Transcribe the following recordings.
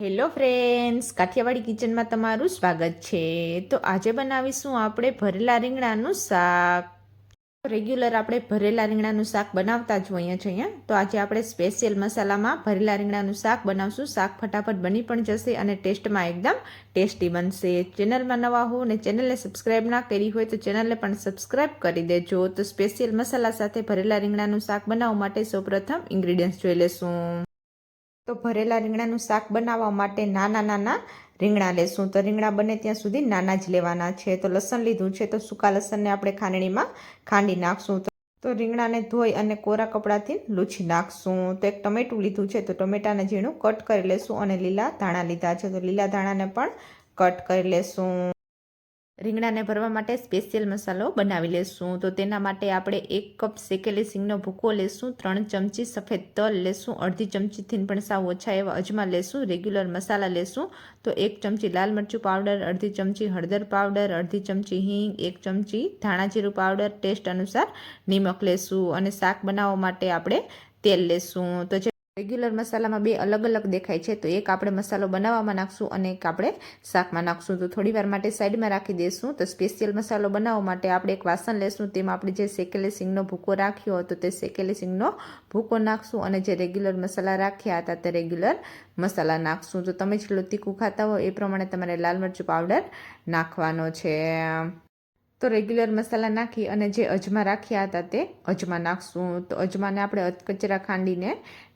Hello friends, Kathiawadi કિચનમાં તમારું સ્વાગત છે. તો આજે બનાવીશું આપણે ભરેલા રીંગણાનું શાક. રેગ્યુલર આપણે ભરેલા રીંગણાનું શાક બનાવતા જ હોઈએ છીએ તો આજે આપણે સ્પેશિયલ મસાલામાં ભરેલા રીંગણાનું શાક બનાવશું. શાક ફટાફટ બની પણ જશે અને ટેસ્ટમાં એકદમ ટેસ્ટી બનશે. ચેનલમાં નવા હો અને ચેનલને સબસ્ક્રાઈબ ના કરી હોય તો ચેનલને પણ સબસ્ક્રાઈબ કરી દેજો. તો સ્પેશિયલ મસાલા સાથે ભરેલા રીંગણાનું શાક બનાવવા માટે સૌપ્રથમ ઇન્ગ્રીડિયન્ટ્સ જોઈ લેશું. તો ભરેલા રીંગણાનું શાક બનાવવા માટે નાના નાના રીંગણા લેશું. તો રીંગણા બને ત્યાં સુધી નાના જ લેવાના છે. તો લસણ લીધું છે તો સૂકા લસણને આપણે ખાંડણીમાં ખાંડી નાખશું. તો રીંગણાને ધોઈ અને કોરા કપડાથી લૂછી નાખશું. તો એક ટમેટું લીધું છે તો ટમેટાને ઝીણું કટ કરી લેશું અને લીલા ધાણા લીધા છે. તો લીલા ધાણાને પણ કટ કરી લેશું. રીંગણાને ભરવા માટે સ્પેશિયલ મસાલો બનાવી લેશું. તો તેના માટે આપણે એક કપ શેકેલી સિંગનો ભૂકો લેશું, ત્રણ ચમચી સફેદ તલ લેશું, અડધી ચમચીથી પણ સાવ ઓછા એવા અજમા લેશું, રેગ્યુલર મસાલા લેશું. તો એક ચમચી લાલ મરચું પાવડર, અડધી ચમચી હળદર પાવડર, અડધી ચમચી હિંગ, એક ચમચી ધાણા જીરું પાવડર, ટેસ્ટ અનુસાર નિમક લેશું. અને શાક બનાવવા માટે આપણે તેલ લેશું. તો જે રેગ્યુલર મસાલામાં બે અલગ અલગ દેખાય છે, તો એક આપણે મસાલો બનાવવામાં નાખશું અને એક આપણે શાકમાં નાખશું. તો થોડી વાર માટે સાઈડમાં રાખી દઈશું તો સ્પેશિયલ મસાલો બનાવવા માટે આપણે એક વાસણ લેશું, તેમાં આપણે જે શેકેલી સિંગનો ભૂકો રાખ્યો હતો તે શેકેલી સિંગનો ભૂકો નાખશું અને જે રેગ્યુલર મસાલા રાખ્યા હતા તે રેગ્યુલર મસાલા નાખશું. તો તમે જેટલું તીખું ખાતા હો એ પ્રમાણે તમારે લાલ મરચું પાવડર નાખવાનો છે. તો રેગ્યુલર મસાલા નાખી અને જે અજમા રાખ્યા હતા તે અજમા નાખશું. તો અજમાને આપણે કચરા ખાંડીને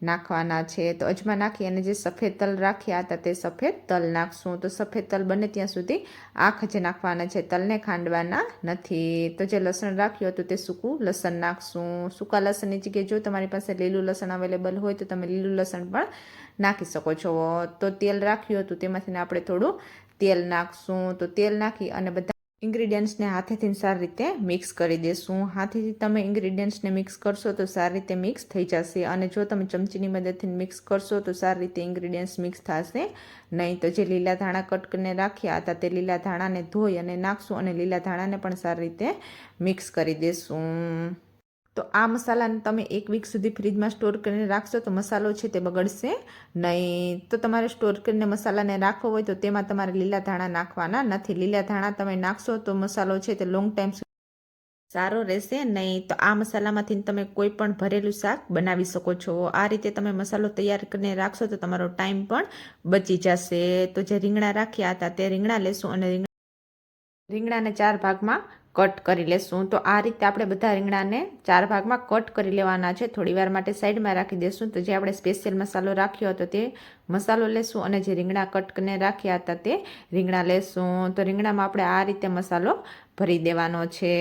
નાખવાના છે. તો અજમા નાખી અને જે સફેદ તલ રાખ્યા હતા તે સફેદ તલ નાખશું. તો સફેદ તલ બને ત્યાં સુધી આખ જે નાખવાના છે. તલને ખાંડવાના નથી. તો જે લસણ રાખ્યું હતું તે સૂકું લસણ નાખશું. સૂકા લસણની જગ્યાએ જો તમારી પાસે લીલું લસણ અવેલેબલ હોય તો તમે લીલું લસણ પણ નાખી શકો છો. તો તેલ રાખ્યું હતું તેમાંથી આપણે થોડું તેલ નાખશું. તો તેલ નાખી અને બધા ઇન્ગ્રીડિયન્ટ્સને હાથેથી સારી રીતે મિક્સ કરી દેશું. હાથેથી તમે ઇન્ગ્રીડિયન્ટ્સને મિક્સ કરશો તો સારી રીતે મિક્સ થઈ જશે. અને જો તમે ચમચીની મદદથી મિક્સ કરશો તો સારી રીતે ઇન્ગ્રીડિયન્ટ્સ મિક્સ થશે નહીં તો જે લીલા ધાણા કટ કરીને રાખ્યા હતા તે લીલા ધાણાને ધોઈ અને નાખશું અને લીલા ધાણાને પણ સારી રીતે મિક્સ કરી દેશું. તો આ મસાલાને તમે એક વીક સુધી ફ્રીજમાં સ્ટોર કરીને રાખશો તો મસાલો છે તે બગડશે નહીં. તો તમારે સ્ટોર કરીને મસાલાને રાખવો હોય તો તેમાં તમારે લીલા ધાણા નાખવાના નથી. લીલા ધાણા તમે નાખશો તો મસાલો છે તે લોંગ ટાઈમ સારો રહેશે નહીં. તો આ મસાલામાંથી તમે કોઈ પણ ભરેલું શાક બનાવી શકો છો. આ રીતે તમે મસાલો તૈયાર કરીને રાખશો તો તમારો ટાઈમ પણ બચી જશે. તો જે રીંગણા રાખ્યા હતા તે રીંગણા લેશું અને રીંગણાને ચાર ભાગમાં કટ કરી લેશું. તો આ રીતે આપણે બધા રીંગણાને ચાર ભાગમાં કટ કરી લેવાના છે. થોડી વાર માટે સાઈડમાં રાખી દેશું. તો જે આપણે સ્પેશિયલ મસાલો રાખ્યો હતો તે મસાલો લેશું અને જે રીંગણા કટને રાખ્યા હતા તે રીંગણા લેશું. તો રીંગણામાં આપણે આ રીતે મસાલો ભરી દેવાનો છે.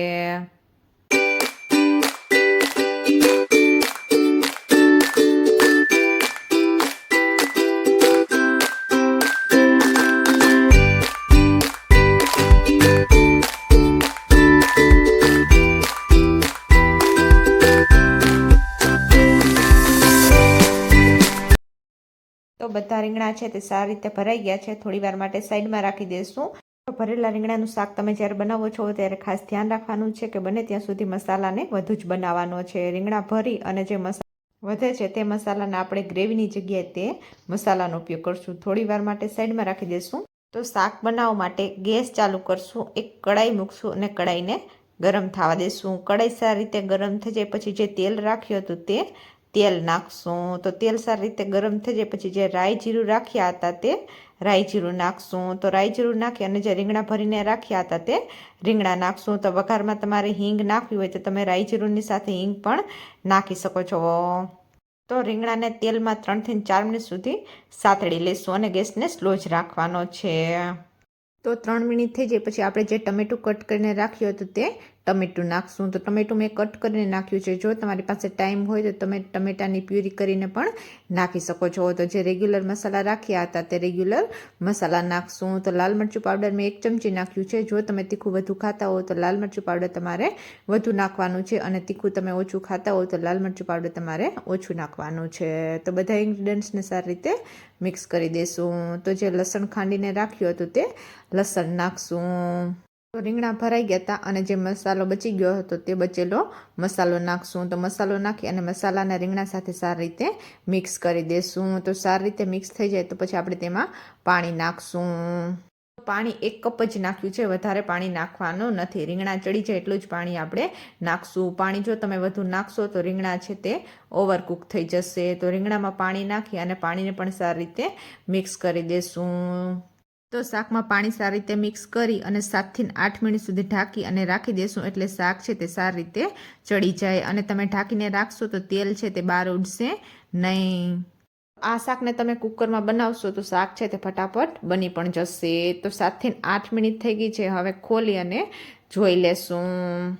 બધા રીંગણા છે તે સારી રીતે ભરાઈ ગયા છે. થોડી વાર માટે સાઈડમાં રાખી દઈશું તો ભરેલા રીંગણાનું શાક તમે જ્યારે બનાવો છો ત્યારે ખાસ ધ્યાન રાખવાનું છે કે બને ત્યાં સુધી મસાલાને વધુ જ બનાવવાનો છે. રીંગણા ભરી અને જે મસાલા વધે છે તે મસાલાને આપણે ગ્રેવીની જગ્યાએ તે મસાલાનો ઉપયોગ કરશું. થોડીવાર માટે સાઈડમાં રાખી દઈશું તો શાક બનાવવા માટે ગેસ ચાલુ કરશું. એક કડાઈ મૂકશું અને કડાઈને ગરમ થવા દઈશું કડાઈ સારી રીતે ગરમ થઈ જાય પછી જે તેલ રાખ્યું હતું તે તેલ નાખશું. તો તેલ સારી રીતે ગરમ થઈ જાય. પછી જે રાઈ જીરું રાખ્યા હતા તે રાઈ જીરું નાખશું. તો રાઈ જીરું નાખી અને જે રીંગણા ભરીને રાખ્યા હતા તે રીંગણા નાખશું. તો વઘારમાં તમારે હિંગ નાખવી હોય તો તમે રાઈ જીરુંની સાથે હિંગ પણ નાખી શકો છો. તો રીંગણાને તેલમાં ત્રણથી ચાર મિનિટ સુધી સાતડી લેશું અને ગેસને સ્લો જ રાખવાનો છે. તો ત્રણ મિનિટ થઈ જાય. પછી આપણે જે ટમેટું કટ કરીને રાખ્યું હતું તે ટમેટું નાખશું. તો ટમેટું મેં કટ કરીને નાખ્યું છે. જો તમારી પાસે ટાઈમ હોય તો તમે ટમેટાની પ્યુરી કરીને પણ નાખી શકો છો. તો જે રેગ્યુલર મસાલા રાખ્યા હતા તે રેગ્યુલર મસાલા નાખશું. તો લાલ મરચું પાવડર મેં એક ચમચી નાખ્યું છે. જો તમે તીખું વધુ ખાતા હો તો લાલ મરચું પાવડર તમારે વધુ નાખવાનું છે અને તીખું તમે ઓછું ખાતા હો તો લાલ મરચું પાવડર તમારે ઓછું નાખવાનું છે. તો બધા ઇન્ગ્રીડિયન્ટ્સને સારી રીતે મિક્સ કરી દેશું. તો જે લસણ ખાંડીને રાખ્યું હતું તે લસણ નાખશું. તો રીંગણા ભરાઈ ગયા હતા અને જે મસાલો બચી ગયો હતો તે બચેલો. મસાલો નાખશું તો મસાલો નાખી અને મસાલાના રીંગણા સાથે સારી રીતે મિક્સ કરી દેશું. તો સારી રીતે મિક્સ થઈ જાય તો પછી આપણે તેમાં પાણી નાખશું. પાણી એક કપ જ નાખ્યું છે, વધારે પાણી નાખવાનું નથી. રીંગણા ચડી જાય એટલું જ પાણી આપણે નાખશું. પાણી જો તમે વધુ નાખશો તો રીંગણા છે તે ઓવરકુક થઈ જશે. તો રીંગણામાં પાણી નાખી અને પાણીને પણ સારી રીતે મિક્સ કરી દેશું. તો શાકમાં પાણી સારી રીતે મિક્સ કરી અને સાતથી આઠ મિનિટ સુધી ઢાંકી અને રાખી દેશું એટલે શાક છે તે સારી રીતે ચડી જાય. અને તમે ઢાંકીને રાખશો તો તેલ છે તે બહાર ઉડશે નહીં. આ શાકને તમે કુકરમાં બનાવશો તો શાક છે તે ફટાફટ બની પણ જશે. તો સાતથી આઠ મિનિટ થઈ ગઈ છે. હવે ખોલી અને જોઈ લેશું.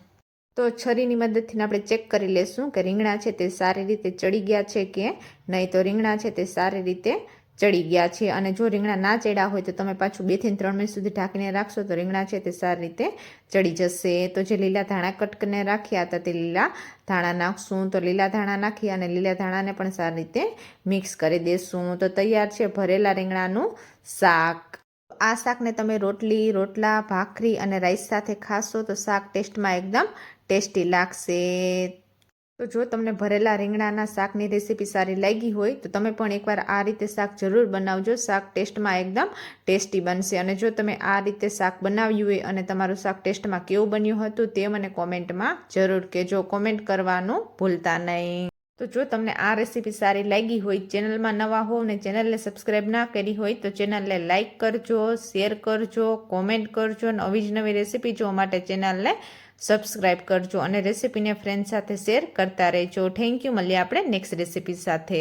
તો છરીની મદદથી આપણે ચેક કરી લેશું કે રીંગણા છે તે સારી રીતે ચડી ગયા છે કે નહીં. તો રીંગણા છે તે સારી રીતે ચડી ગયા છે અને જો રીંગણા ના ચડ્યા હોય તો તમે પાછું બેથી ત્રણ મિનિટ સુધી ઢાંકીને રાખશો તો રીંગણા છે તે સારી રીતે ચડી જશે. તો જે લીલા ધાણા કટકને રાખ્યા હતા તે લીલા ધાણા નાખશું. તો લીલા ધાણા નાખી અને લીલા ધાણાને પણ સારી રીતે મિક્સ કરી દેશું. તો તૈયાર છે ભરેલા રીંગણાનું શાક. આ શાકને તમે રોટલી, રોટલા, ભાખરી અને રાઈસ સાથે ખાશો તો શાક ટેસ્ટમાં એકદમ ટેસ્ટી લાગશે. તો જો તમને ભરેલા રીંગણાના શાકની રેસીપી સારી લાગી હોય, તો તમે પણ એકવાર આ રીતે શાક જરૂર બનાવજો. શાક ટેસ્ટમાં એકદમ ટેસ્ટી બનશે. અને જો તમે આ રીતે શાક બનાવ્યું હોય અને તમારું શાક ટેસ્ટમાં કેવું બન્યું હતું તે મને કોમેન્ટમાં જરૂર કહેજો. કોમેન્ટ કરવાનું ભૂલતા નહીં. તો જો તમને આ રેસીપી સારી લાગી હોય, ચેનલમાં નવા હોવ ને ચેનલને સબસ્ક્રાઈબ ના કરી હોય, તો ચેનલને લાઇક કરજો, શેર કરજો, કોમેન્ટ કરજો અને નવી જ નવી રેસીપી જોવા માટે ચેનલને સબસ્ક્રાઈબ કરજો અને રેસીપીને ફ્રેન્ડ સાથે શેર કરતા રહેજો. થેન્ક યુ મળીએ આપણે નેક્સ્ટ રેસીપી સાથે.